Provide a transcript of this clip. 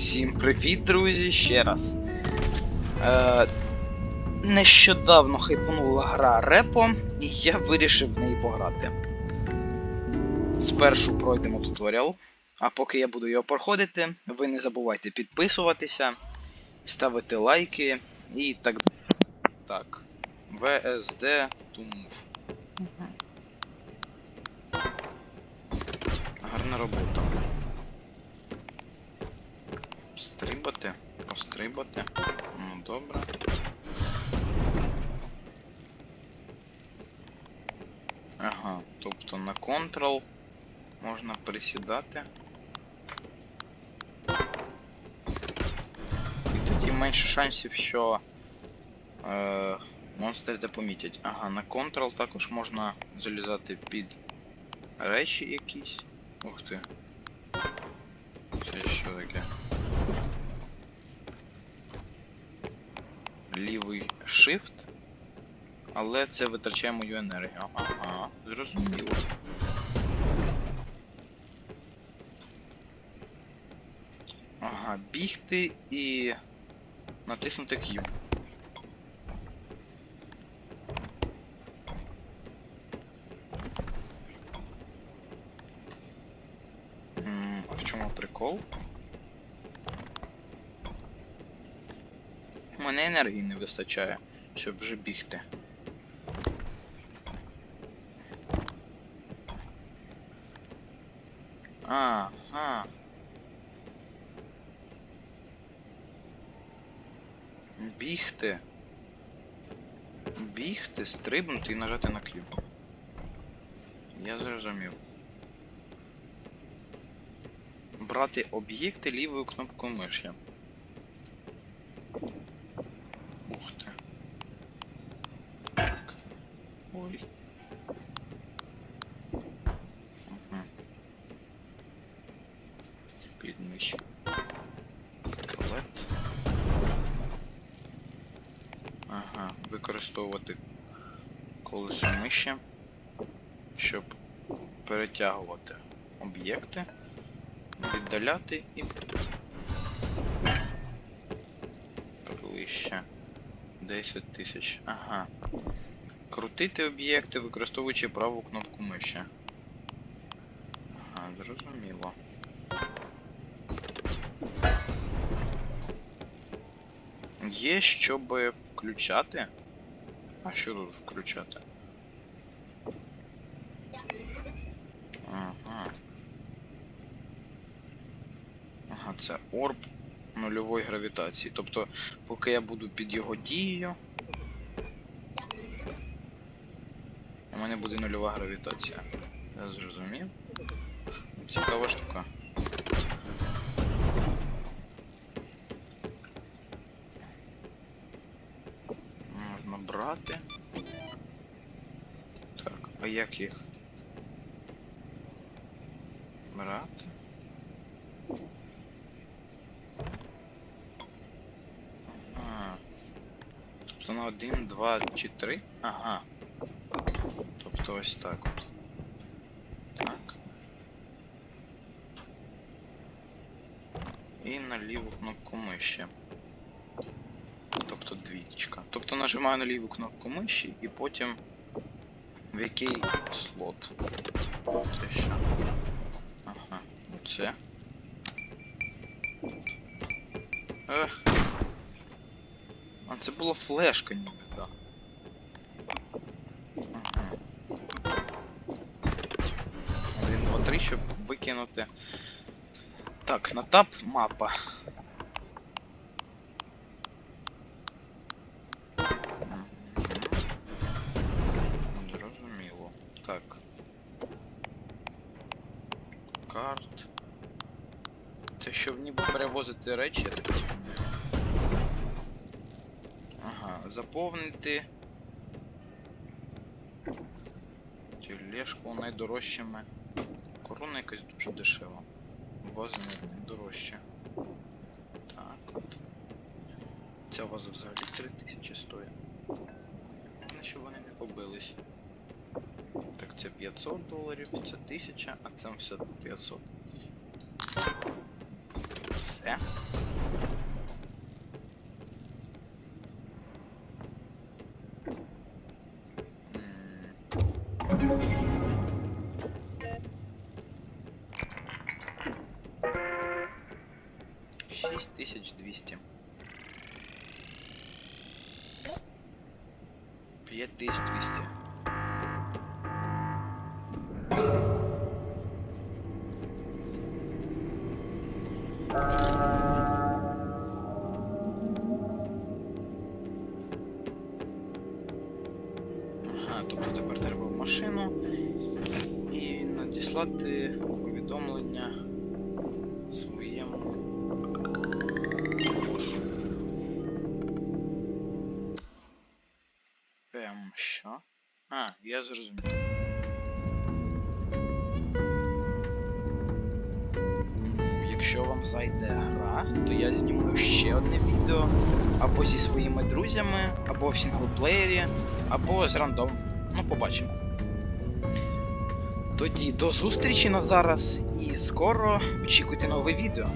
Усім привіт, друзі, ще раз. Е, нещодавно хайпанула гра Репо, і я вирішив в неї пограти. Спершу пройдемо туторіал, а поки я буду його проходити, ви не забувайте підписуватися, ставити лайки і так Так. To move. Гарна робота. Стрибати, пострибати. Ну добре. Ага, тобто на Ctrl можна присідати. І тоді менше шансів, що е, монстри те помітять. Ага, на Ctrl також можна залізати під речі якісь. Ух ти. Shift. Але це витрачає мою енергію. Ага, зрозуміло. Ага, бігти і натиснути Q. А в чому прикол? У мене енергії не вистачає, щоб вже бігти. Ага. Бігти. Бігти, стрибнути і нажати на Q. Я зрозумів. Брати об'єкти лівою кнопкою миші. Ух ти. Так. Ой. Ага. Підміч. Туалет. Ага, використовувати колесо миші, щоб перетягувати об'єкти, віддаляти і ближче. 10 тисяч. Ага. Крутити об'єкти, використовуючи праву кнопку миші. Ага, зрозуміло. Є, щоб включати. А що тут включати? Ага. Ага, це орб нульової гравітації. Тобто, поки я буду під його дією. У мене буде нульова гравітація. Я зрозумів. Цікава штука. Можна брати. Так, а як їх брати? Ага. Тобто на один, два чи три? Ага. Тобто ось так от. Так. І на ліву кнопку миші. Тобто двічка. Тобто нажимаю на ліву кнопку миші і потім в який слот. Це що? Ага, оце. Ех. А це була флешка ніби, так. Ага. Щоб викинути. Так, на тап мапа. Зрозуміло. Так. Карт. Це щоб ніби перевозити речі. Ага, заповнити. Тележку найдорожчими. Корона якась дуже дешева. Ваза найдорожча. Так от. Ця ваза взагалі 3000 стоїть. Головне, щоб вони не побились. Так, це 500 доларів, це 1000, а це все 500. Все. Добре. М. Шість тисяч двісті. П'ять тисяч двісті. Ага, тобто тепер треба машину і надіслати повідомлення що? А, я зрозумів. Якщо вам зайде гра, то я зніму ще одне відео або зі своїми друзями, або в сінглплеєрі, або з рандом. Ну, побачимо. Тоді до зустрічі на зараз і скоро очікуйте нове відео.